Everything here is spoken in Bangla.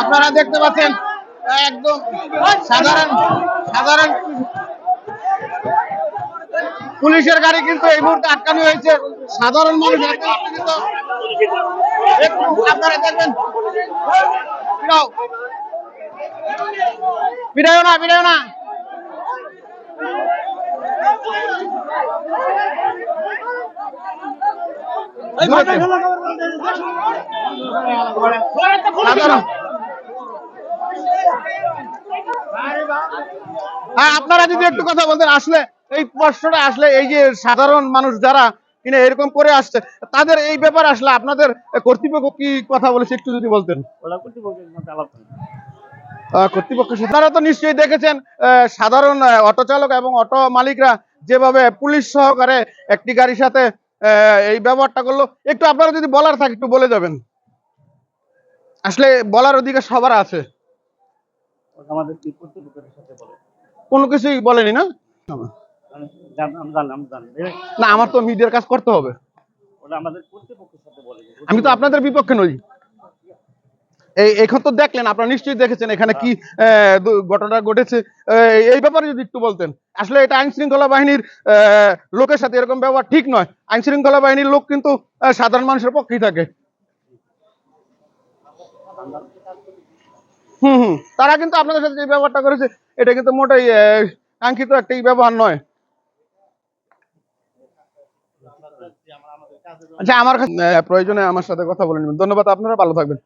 আপনারা দেখতে পাচ্ছেন একদম সাধারণ সাধারণ পুলিশের গাড়ি কিন্তু এই মুহূর্তে আটকানো হয়েছে। সাধারণ মানুষ। আপনারা দেখবেন। না না। সাধারণ। হ্যাঁ আপনারা যদি একটু কথা বলতেন আসলে এই প্রশ্নটা আসলে এই যে সাধারণ মানুষ যারা কিনা এরকম করে আসছে তাদের এই ব্যাপারে আসলে আপনাদের কর্তৃপক্ষ কি কথা বলেছে একটু যদি বলতেন? কর্তৃপক্ষ আপনারা তো নিশ্চয়ই দেখেছেন সাধারণ অটো চালক এবং অটো মালিকরা যেভাবে পুলিশ সহকারে একটি গাড়ির সাথে এই ব্যবহারটা করল। একটু আপনারা যদি বলার থাকে একটু বলে যাবেন। আসলে বলার অধিকার সবার আছে। আমাদের কি কর্তৃপক্ষের সাথে বলে কোনো কিছুই বলেনি না? না আমার তো মিডিয়ার কাজ করতে হবে। আমি তো আপনাদের বিপক্ষে নই। এই এখন তো দেখলেন আপনারা নিশ্চয়ই দেখেছেন এখানে কি ঘটনা ঘটেছে। এই ব্যাপারে যদি একটু বলতেন। আসলে এটা আইন শৃঙ্খলা বাহিনীর আহ, লোকের সাথে এরকম ব্যবহার ঠিক নয়। আইন শৃঙ্খলা বাহিনীর লোক কিন্তু সাধারণ মানুষের পক্ষেই থাকে। তারা কিন্তু আপনাদের সাথে যে ব্যবহারটা করেছে, এটা কিন্তু মোটাই কাঙ্ক্ষিত একটা ব্যবহার নয়। আচ্ছা আমার প্রয়োজনে আমার সাথে কথা বলে নেবেন। ধন্যবাদ, আপনারা ভালো থাকবেন।